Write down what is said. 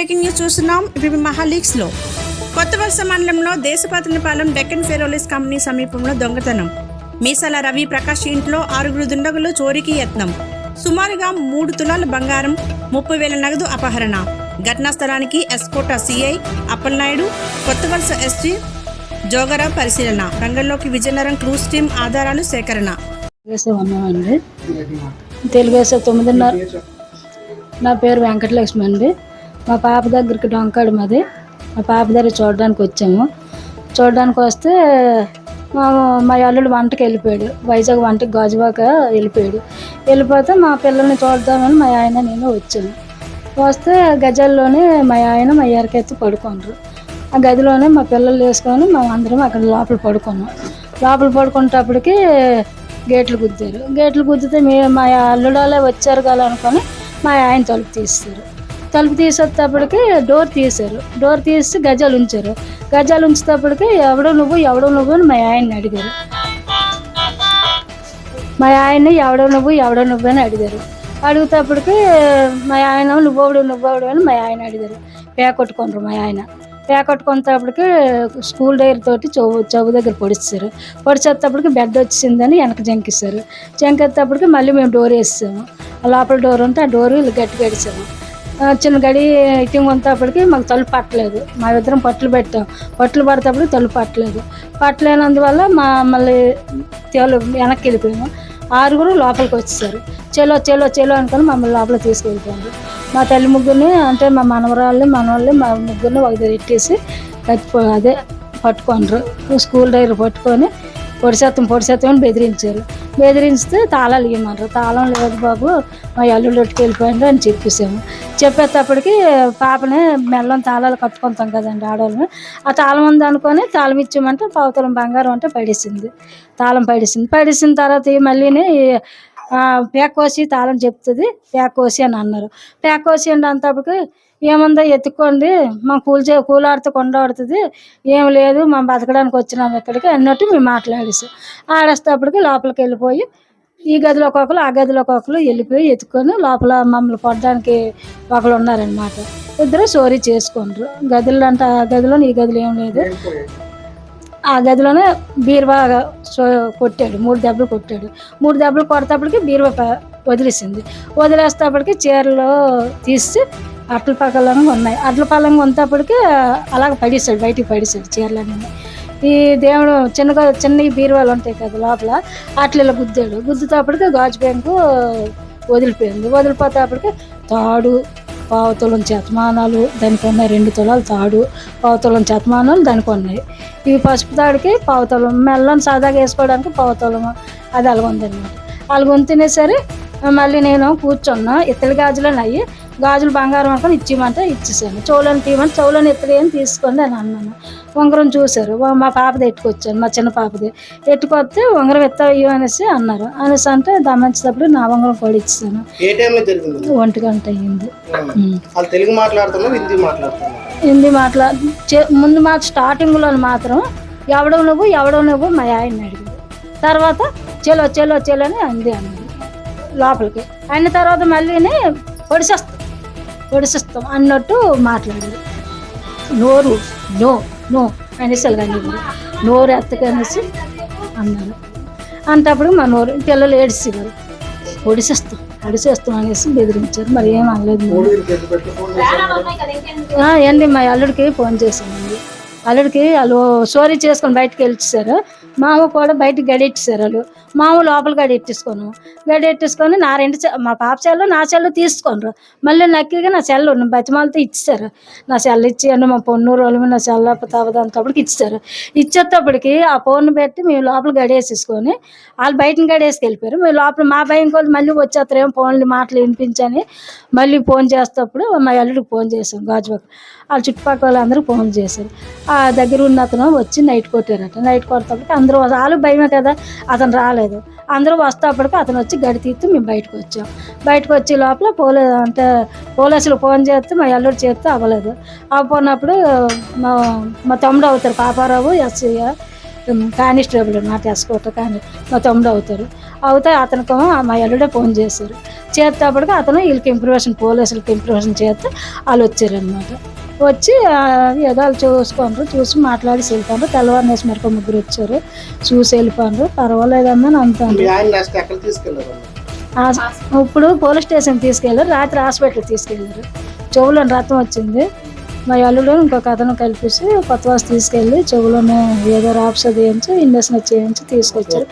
చూస్తున్నాం. ఇప్పుడు మహాలీగ్స్లో కొత్త వలస మండలంలో దేశపాతనపాలెం డెక్కన్ ఫెరోలిస్ కంపెనీ సమీపంలో దొంగతనం. మీసాల రవి ప్రకాష్ ఇంట్లో ఆరుగురు దుండగులు చోరీకి యత్నం. సుమారుగా మూడు తులాల బంగారం ముప్పై వేల నగదు అపహరణ. ఘటనా స్థలానికి ఎస్కోటా సిఐ అప్పలనాయుడు కొత్త వలస ఎస్జీ జోగరా పరిశీలన. రంగంలోకి విజయనగరం క్రూజ్ టీం ఆధారాలు సేకరణ. తెలుగు తొమ్మిదిన్నర. నా పేరు వెంకటలక్ష్మి అండి. మా పాప దగ్గరికి డొంకాడు మాది. మా పాప దగ్గర చూడడానికి వచ్చాము. చూడడానికి వస్తే మా మా అల్లుడు వంటకి వెళ్ళిపోయాడు. వైజాగ్ వంటకి గాజువాక వెళ్ళిపోయాడు. వెళ్ళిపోతే మా పిల్లల్ని చూద్దామని మా ఆయన నేను వచ్చాను. వస్తే గజల్లోనే మా ఆయన మా ఎరకెత్తి పడుకున్నారు. ఆ గదిలోనే మా పిల్లలు వేసుకొని మేము అందరం అక్కడ లోపల పడుకున్నాం. లోపల పడుకునేటప్పటికి గేట్లు గుద్దారు. గేట్లు గుద్దితే మీ మా అల్లుడాలే వచ్చారు కదా అనుకొని మా ఆయన తలుపు తీస్తారు తలుపు తీసేటప్పటికి డోర్ తీశారు. డోర్ తీసి గజాలు ఉంచారు. గజాలు ఉంచేటప్పటికి ఎవడో నువ్వు ఎవడో నువ్వు అని మా ఆయన్ని అడిగారు. మా ఆయన్ని ఎవడో నువ్వు ఎవడో నువ్వు అని అడిగారు. అడిగేటప్పటికి మా ఆయన నువ్వోడు నువ్వోడు అని మా ఆయన అడిగారు. పేకొట్టుకుంటారు మా ఆయన. పేకొట్టుకునేటప్పటికి స్కూల్ డైర్ తోటి చెవు చెవు దగ్గర పొడిస్తారు. పొడిచేటప్పటికి బెడ్ వచ్చిందని వెనక జంకిస్తారు. జంకేటప్పటికి మళ్ళీ మేము డోర్ వేసాము ఆ లోపల డోర్ ఉంటే ఆ డోర్ వీళ్ళు గట్టి గడిచాము చిన్న గడి ఇటింగ్ ఉన్నప్పటికి మాకు తలుపు పట్టలేదు. మా ఇద్దరం పట్లు పెట్టాం. పట్లు పడేటప్పుడు తలుపు పట్టలేదు. పట్టలేనందువల్ల మా మళ్ళీ తేలు వెనక్కి వెళ్ళిపోయాము. ఆరుగురు లోపలికి వచ్చేసారు. చెలో చెలో చెలో అనుకుని మమ్మల్ని లోపల తీసుకెళ్ళిపోయింది మా తల్లి ముగ్గురిని అంటే మా మనవరాళ్ళని మనవాళ్ళని మా ముగ్గురిని ఒక దగ్గర ఎట్టేసి కట్టి అదే పట్టుకుండ్రు స్కూల్ దగ్గర పట్టుకొని పొడిసేత్తం పొడిసేత్తం అని బెదిరించారు. బెదిరిస్తే తాళాలు ఇవ్వమన్నారు తాళం లేదు బాబు మా అల్లుడు వెళ్ళిపోయిండు అని చెప్పేసాము చెప్పేటప్పటికి పాపని మెల్లం తాళాలు కట్టుకుంటాం కదండి ఆడవాళ్ళని. ఆ తాళం ఉంది అనుకొని తాళం ఇచ్చామంటే పావుతలం బంగారం అంటే పడేసింది. తాళం పడేసింది. పడేసిన తర్వాత మళ్ళీ మళ్ళీని పేకోసి తాళం చెప్తుంది. పేకోసి అని అన్నారు. పేకోసి అంటే అంతప్పటికి ఏముందో ఎత్తుక్కోండి మా కూలి చే కూలాడితే కొండబడుతుంది ఏం లేదు మేము బతకడానికి వచ్చినాం ఇక్కడికి అన్నట్టు మేము మాట్లాడేసి. ఆడేసేటప్పటికి లోపలికి వెళ్ళిపోయి ఈ గదిలో ఒకరు ఆ గదిలో ఒకరు వెళ్ళిపోయి ఎత్తుకొని లోపల మమ్మల్ని కొట్టడానికి ఒకరు ఉన్నారనమాట ఇద్దరు చోరీ చేసుకుంటారు. గదులు అంటే ఆ గదిలో ఈ గదిలో ఏం లేదు. ఆ గదిలోనే బీరువా కొట్టాడు మూడు దెబ్బలు కొట్టాడు. మూడు దెబ్బలు కొడతప్పటికి బీరువా ప- వదిలేసింది. వదిలేసేటప్పటికి చీరలో తీసి అట్ల పక్కలంగా ఉన్నాయి. అట్ల పక్కలంగా ఉన్నప్పటికీ అలాగ పడేసాడు బయటికి పడేసాడు చీరలన్నీ. ఈ దేవుడు చిన్నగా చిన్న బీరువాలు ఉంటాయి కదా లోపల అట్ల ఇలా గుద్దాడు. గుద్దుతప్పటికి గాజు బ్యాంకు వదిలిపోయింది. వదిలిపోతేపటికి తాడు పావుతులం చేతమానాలు దానికి ఉన్నాయి రెండు తులాలు తాడు పావుతులం చేతమానాలు దానికి ఉన్నాయి. ఇవి పసుపు తాడికి పావుతులం మెల్లని సాదాగా వేసుకోవడానికి పావుతులం అది అలాగుందనమాట అలాగుంతేనే సరే మళ్ళీ నేను కూర్చున్నా ఇత్తడి గాజులు అయ్యి గాజులు బంగారం అనుకొని ఇచ్చేయమంటే ఇచ్చేసాను. చౌలని తీయమని చౌలని ఇత్తడి అని తీసుకోండి అని అన్నాను. ఉంగరం చూశారు. మా పాపది ఎట్టుకొచ్చాను మా చిన్న పాపది. ఎట్టుకొస్తే ఉంగరం ఎత్తయ్యో అనేసి అన్నారు. అనేసి అంటే దమ్మించేటప్పుడు నా ఉంగరం కూడా జరిగింది? ఒంటి గంట అయ్యింది. తెలుగు హిందీ మాట్లా ముందు మా స్టార్టింగ్లో మాత్రం ఎవడో నువ్వు ఎవడో నువ్వు మా ఆయన్ని అడిగింది తర్వాత చెలో చెలో చెలో అని అంది అన్నది లోపలికి. అయిన తర్వాత మళ్ళీని పొడిసేస్తాం ఒడిసిస్తాం అన్నట్టు మాట్లాడింది. నోరు నో నో అనేసి కానీ నోరు ఎత్తకనేసి అన్నారు అంటప్పుడు మా నోరు పిల్లలు ఏడిసేవారు ఒడిసిస్తాం పొడిసేస్తాం అనేసి బెదిరించారు. మరి ఏం అనలేదు మేము. మా అల్లుడికి ఫోన్ చేశానండి. అల్లుడికి వాళ్ళు సోరీ చేసుకొని బయటకు వెళ్ళిచ్చారు మామ కూడా బయట గడెట్టేశారు వాళ్ళు మామ లోపల గడెట్టేసుకోను గడెట్టేసుకొని నా రెండు మా పాప సెల్లు నా సెల్లు తీసుకోనరు. మళ్ళీ నక్కిగా నా సెల్లు బతిమాలతో ఇచ్చారు నా సెల్ ఇచ్చేయండి మా పొన్నూరు వాళ్ళు నా సెల్ తవ్వదానికి ఇచ్చారు ఇచ్చేటప్పటికి ఆ ఫోన్ పెట్టి మేము లోపల గడేసేసుకొని వాళ్ళు బయటని గడేసుకు వెళ్ళిపోయారు మేము లోపల మా భయం కొద్ది మళ్ళీ వచ్చేస్తారేమో ఫోన్లు మాటలు వినిపించని మళ్ళీ ఫోన్ చేసేటప్పుడు మా అల్లుడికి ఫోన్ చేశాం గాజువాక. వాళ్ళ చుట్టుపక్కల వాళ్ళందరూ ఫోన్ చేశారు. ఆ దగ్గర ఉన్న అతను వచ్చి నైట్ కొట్టారట. నైట్ కొట్టేటప్పటికి అందరూ వాళ్ళు భయమే కదా అతను రాలేదు. అందరూ వస్తేప్పటికి అతను వచ్చి గడి తీస్తూ మేము బయటకు వచ్చాం. బయటకు వచ్చే లోపల పోలీ అంటే పోలీసులు ఫోన్ చేస్తే మా అల్లుడు చేస్తే అవ్వలేదు. అవ్వనప్పుడు మా మా తమ్ముడు అవుతారు. పాపారావు ఎస్సీ కానిస్టేబుల్ అనమాట ఎస్కోట కానీ మా తమ్ముడు అవుతారు. అవుతే అతనికి మా అల్లుడే ఫోన్ చేశారు. చేసేటప్పటికి అతను వీళ్ళకి ఇంప్రూవేషన్ పోలీసులకి ఇంప్రూవేషన్ చేస్తే వాళ్ళు వచ్చారనమాట వచ్చి ఏదో వాళ్ళు చూసుకుంటారు చూసి మాట్లాడి వెళ్ళిపోండ్రు తెల్లవారు నేసి మరొక ముగ్గురు వచ్చారు. చూసి వెళ్ళిపోండ్రు పర్వాలేదమ్మా అని అంటాను. ఇప్పుడు పోలీస్ స్టేషన్ తీసుకెళ్ళారు. రాత్రి హాస్పిటల్ తీసుకెళ్ళారు. చెవులో రక్తం వచ్చింది. మా అల్లుడు ఇంకొక అతను కలిపేసి కొత్త వాసు తీసుకెళ్ళి చెవులోనే ఏదో రాప్స్ చేయించి ఇండక్షన్ చేయించి తీసుకొచ్చారు.